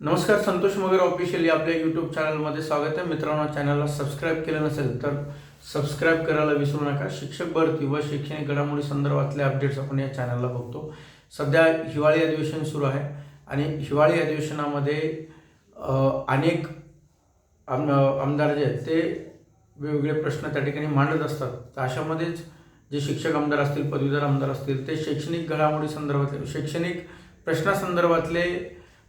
नमस्कार संतोष मगर ऑफिशियली आपल्या यूट्यूब चॅनलमध्ये स्वागत आहे. मित्रांनो चॅनलला सबस्क्राईब केलं नसेल तर सबस्क्राईब करायला विसरू नका. शिक्षक भरती व शैक्षणिक घडामोडी संदर्भातले अपडेट्स आपण या चॅनलला बघतो. सध्या हिवाळी अधिवेशन सुरू आहे आणि हिवाळी अधिवेशनामध्ये अनेक आम आमदार जे आहेत ते वेगवेगळे प्रश्न त्या ठिकाणी मांडत असतात. तर अशामध्येच जे शिक्षक आमदार असतील पदवीधर आमदार असतील ते शैक्षणिक घडामोडी संदर्भातले शैक्षणिक प्रश्नासंदर्भातले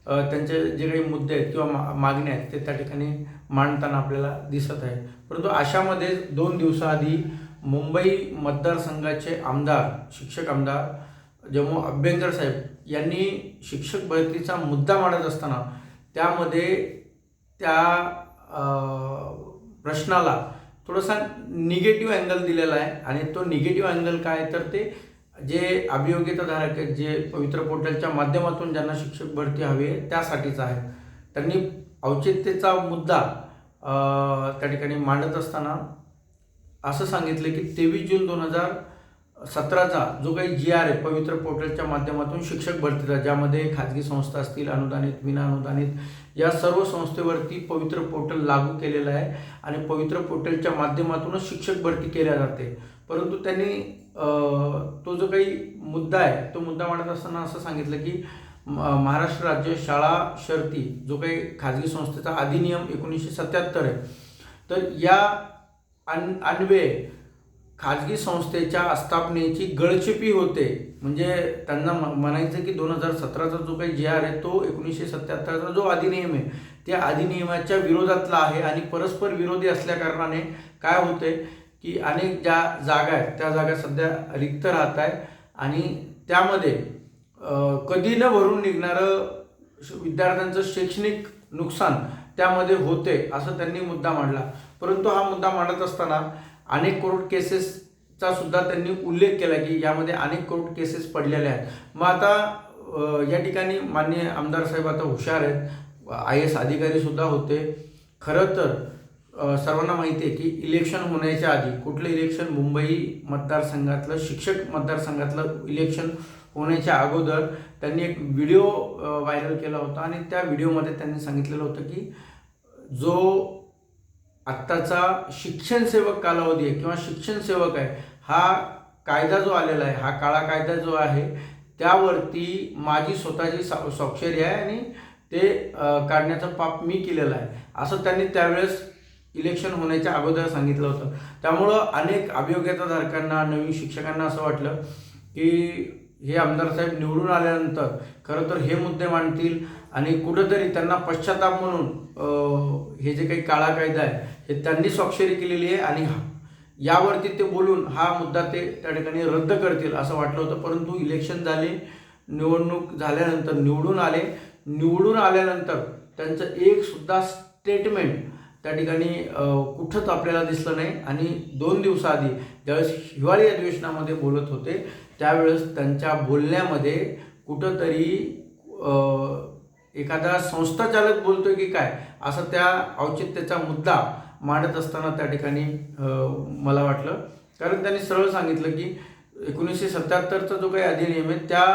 त्यांचे जे काही मुद्दे आहेत किंवा मा मागण्या आहेत ते त्या ठिकाणी मांडताना आपल्याला दिसत आहे परंतु अशामध्ये दोन दिवसाआधी मुंबई मतदारसंघाचे आमदार शिक्षक आमदार जम्मू अभ्यंकर साहेब यांनी शिक्षक भरतीचा मुद्दा मांडत असताना त्यामध्ये त्या प्रश्नाला थोडासा निगेटिव्ह अँगल दिलेला आहे आणि तो निगेटिव्ह अँगल काय तर ते जे अभियोग्यताधारक आहेत जे पवित्र पोर्टलच्या माध्यमातून ज्यांना शिक्षक भरती हवी आहे त्यासाठीच आहे. त्यांनी औचित्यचा मुद्दा त्या ठिकाणी मांडत असताना असं सांगितलं की तेवीस जून दोन हजार सतराचा जो काही जी आर आहे पवित्र पोर्टलच्या माध्यमातून शिक्षक भरतीचा ज्यामध्ये खाजगी संस्था असतील अनुदानित विना अनुदानित या सर्व संस्थेवरती पवित्र पोर्टल लागू केलेलं आहे आणि पवित्र पोर्टलच्या माध्यमातूनच शिक्षक भरती केल्या जाते. परंतु त्यांनी तो जो काही मुद्दा आहे तो मुद्दा मांडत असताना असं सांगितलं की म- महाराष्ट्र राज्य शाळा शर्ती जो काही खाजगी संस्थेचा अधिनियम एकोणीसशे सत्याहत्तर आहे तर या अन अन्वये खाजगी संस्थेच्या आस्थापनेची गळचेपी होते. म्हणजे त्यांना म- म्हणायचं की दोन हजार सतराचा जो काही जी आर आहे तो एकोणीसशे सत्याहत्तरचा जो अधिनियम आहे त्या अधिनियमाच्या विरोधातला आहे आणि परस्पर विरोधी असल्याकारणाने काय होते की अनेक ज्या जागा आहेत त्या जागा सध्या रिक्त राहत आहे आणि त्यामध्ये कधी न भरून निघणारं विद्यार्थ्यांचं शैक्षणिक नुकसान त्यामध्ये होते असं त्यांनी मुद्दा मांडला. परंतु हा मुद्दा मांडत असताना अनेक कोर्ट केसेसचा सुद्धा त्यांनी उल्लेख केला की यामध्ये अनेक कोर्ट केसेस पडलेल्या आहेत. मग आता या ठिकाणी मान्य आमदार साहेब आता हुशार आहेत. आय एस अधिकारीसुद्धा होते. खरं तर सर्वांना माहिती आहे की इलेक्शन होण्याच्या आधी कुठलं इलेक्शन मुंबई मतदारसंघातलं शिक्षक मतदारसंघातलं इलेक्शन होण्याच्या अगोदर त्यांनी एक व्हिडिओ व्हायरल केला होता आणि त्या व्हिडिओमध्ये त्यांनी सांगितलेलं होतं की जो आत्ताचा शिक्षण सेवक कालावधी आहे किंवा शिक्षण सेवक आहे हा कायदा जो आलेला आहे हा काळा कायदा जो आहे त्यावरती माझी स्वतःची सा- स्वाक्षरी आहे आणि ते काढण्याचं पाप मी केलेलं आहे. असं त्यांनी त्यावेळेस इलेक्शन होण्याच्या अगोदर सांगितलं होतं. त्यामुळं अनेक अभियोग्यताधारकांना नवीन शिक्षकांना असं वाटलं की हे आमदार साहेब निवडून आल्यानंतर खरं तर हे मुद्दे मांडतील आणि कुठंतरी त्यांना पश्चाताप म्हणून हे जे काही काळा कायदा आहे हे त्यांनी स्वाक्षरी केलेली आहे आणि यावरती ते बोलून हा मुद्दा ते त्या ठिकाणी रद्द करतील असं वाटलं होतं. परंतु इलेक्शन झाले निवडणूक झाल्यानंतर निवडून आले. निवडून आल्यानंतर त्यांचं एकसुद्धा स्टेटमेंट त्या ठिकाणी कुठंच आपल्याला दिसलं नाही. आणि दोन दिवसाआधी ज्यावेळेस हिवाळी अधिवेशनामध्ये बोलत होते त्यावेळेस त्यांच्या बोलण्यामध्ये कुठंतरी एखादा संस्थाचालक बोलतोय की काय असं त्या औचित्याचा मुद्दा मांडत असताना त्या ठिकाणी मला वाटलं. कारण त्यांनी सरळ सांगितलं की एकोणीसशे सत्याहत्तरचा जो काही अधिनियम आहे त्या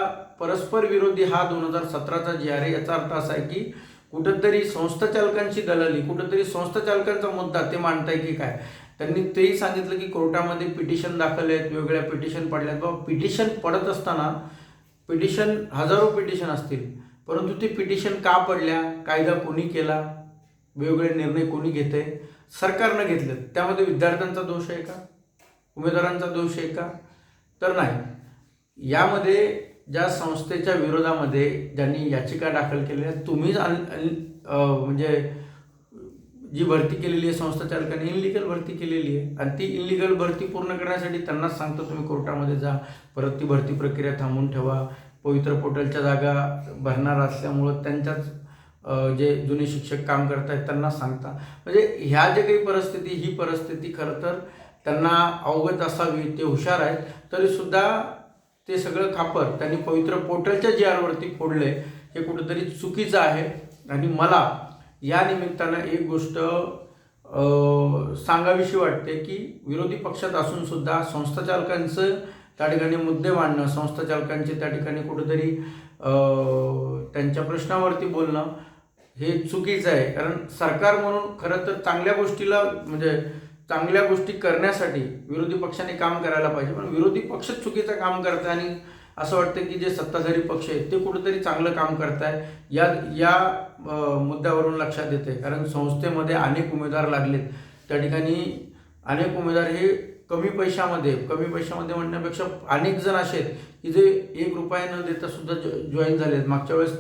परस्पर विरोधी हा दोन हजार सतराचा जी आर आहे याचा अर्थ असा आहे की कुठंतरी संस्थाचालकांची दलाली कुठंतरी संस्थाचालकांचा मुद्दा ते मांडताय की काय? त्यांनी तेही सांगितलं की कोर्टामध्ये पिटिशन दाखल आहेत वेगळ्या पिटिशन पडल्यात बाबा पिटिशन पडत असताना पिटिशन हजारो पिटिशन असतील परंतु ती पिटिशन का पडल्या? कायदा कोणी केला? वेगवेगळे निर्णय कोणी घेते सरकारनं घेतले त्यामध्ये विद्यार्थ्यांचा दोष आहे का? उमेदवारांचा दोष आहे का? तर नाही. यामध्ये ज्या संस्थेच्या विरोधामध्ये ज्यांनी याचिका दाखल केलेल्या आहेत, तुम्हीच म्हणजे जी भरती केलेली आहे संस्था चालकाने इनलिगल भरती केलेली आहे. आणि ती इनलिगल भरती पूर्ण करण्यासाठी त्यांनाच सांगतो तुम्ही कोर्टामध्ये जा. परत ती भरती प्रक्रिया थांबवून ठेवा. पवित्र पोर्टलच्या जागा भरणार असल्यामुळं त्यांच्याच जे जुने शिक्षक काम करत आहेत त्यांना सांगता. म्हणजे ह्या जे काही परिस्थिती ही परिस्थिती खरं तर त्यांना अवगत असावी ते हुशार आहेत. तरीसुद्धा ते सगळं खापर त्यांनी पवित्र पोर्टलच्या जी आरवरती फोडले हे कुठंतरी चुकीचं आहे. आणि मला या निमित्तानं एक गोष्ट सांगावीशी वाटते की विरोधी पक्षात असून सुद्धा संस्थाचालकांचं त्या ठिकाणी मुद्दे मांडणं संस्थाचालकांचे त्या ठिकाणी कुठंतरी त्यांच्या प्रश्नावरती बोलणं हे चुकीचं आहे. कारण सरकार म्हणून खरं तर चांगल्या गोष्टीला म्हणजे चांगल्या गोष्टी करण्यासाठी विरोधी पक्षाने काम करायला पाहिजे. पण विरोधी पक्षच चुकीचं काम करत आहे आणि असं वाटतं की जे सत्ताधारी पक्ष आहेत ते कुठेतरी चांगलं काम करत आहे या या मुद्द्यावरून लक्षात येते. कारण संस्थेमध्ये अनेक उमेदवार लागलेत. त्या ठिकाणी अनेक उमेदवार हे कमी पैशामध्ये कमी पैशामध्ये म्हणण्यापेक्षा अनेक जण असे आहेत की जे एक रुपया न देता सुद्धा जॉईन झाले आहेत. मागच्या वेळेस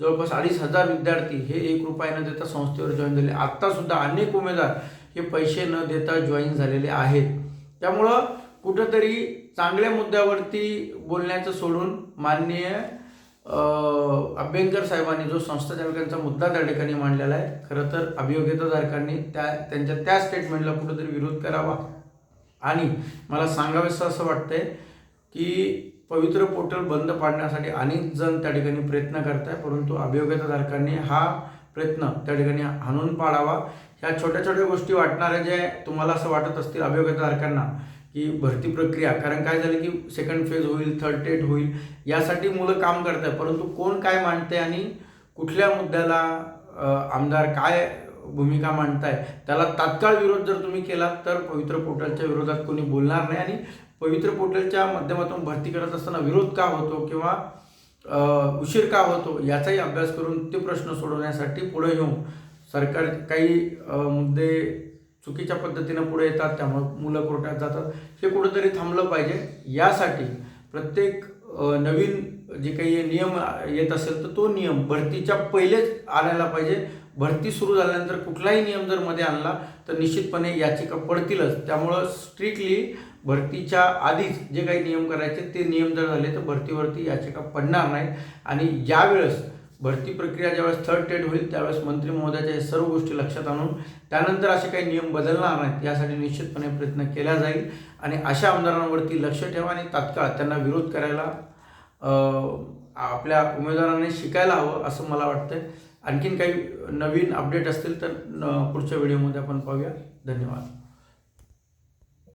जवळपास अडीच हजार विद्यार्थी हे एक रुपया न देता संस्थेवर जॉईन झाले. आत्तासुद्धा अनेक उमेदवार हे पैसे न देता जॉईन झालेले आहेत. त्यामुळं कुठंतरी चांगल्या मुद्द्यावरती बोलण्याचं सोडून माननीय अभ्यंकर साहेबांनी जो संस्थाचालकांचा मुद्दा त्या ठिकाणी मांडलेला आहे खरं तर अभियोग्यताधारकांनी त्या त्यांच्या त्या स्टेटमेंटला कुठंतरी विरोध करावा. आणि मला सांगावेसं असं वाटतंय की पवित्र पोर्टल बंद पाडण्यासाठी अनेक जण त्या ठिकाणी प्रयत्न करत आहे परंतु अभियोग्यताधारकांनी हा प्रयत्न त्या ठिकाणी हाणून पाडावा. ह्या छोट्या छोट्या गोष्टी वाटणाऱ्या जे तुम्हाला असं वाटत असतील अभियोगधारकांना की भरती प्रक्रिया कारण काय झालं की सेकंड फेज होईल थर्ड टेट होईल यासाठी मुलं काम करत आहे परंतु कोण काय मांडते आणि कुठल्या मुद्द्याला आमदार काय भूमिका मांडताय त्याला तात्काळ विरोध जर तुम्ही केला तर पवित्र पोर्टलच्या विरोधात कोणी बोलणार नाही. आणि पवित्र पोर्टलच्या माध्यमातून भरती करत असताना विरोध का होतो किंवा उशीर का होतो याचाही अभ्यास करून ते प्रश्न सोडवण्यासाठी पुढे येऊन सरकार काही मुद्दे चुकीच्या पद्धतीनं पुढे येतात त्यामुळं मुलं कोर्टात जातात हे कुठंतरी थांबलं पाहिजे. यासाठी प्रत्येक नवीन जे काही नियम येत असेल तर तो नियम भरतीच्या पहिलेच आणायला पाहिजे. भरती सुरू झाल्यानंतर कुठलाही नियम जर मध्ये आणला तर निश्चितपणे याचिका पडतीलच. त्यामुळं स्ट्रिक्टली भरतीच्या आधीच जे काही नियम करायचे ते नियम जर झाले तर भरतीवरती याचिका पडणार नाही आणि ज्यावेळेस भरती प्रक्रिया ज्यावेळेस थर्ड टेट होईल त्यावेळेस मंत्री महोदयाच्या सर्व गोष्टी लक्षात आणून त्यानंतर असे काही नियम बदलणार नाहीत यासाठी निश्चितपणे प्रयत्न केला जाईल. आणि अशा आमदारांवरती लक्ष ठेवा आणि तात्काळ त्यांना विरोध करायला आपल्या उमेदवारांनी शिकायला हवं असं मला वाटतं आणखीन काही नवीन अपडेट असतील तर पुढच्या व्हिडिओमध्ये आपण पाहूया. धन्यवाद.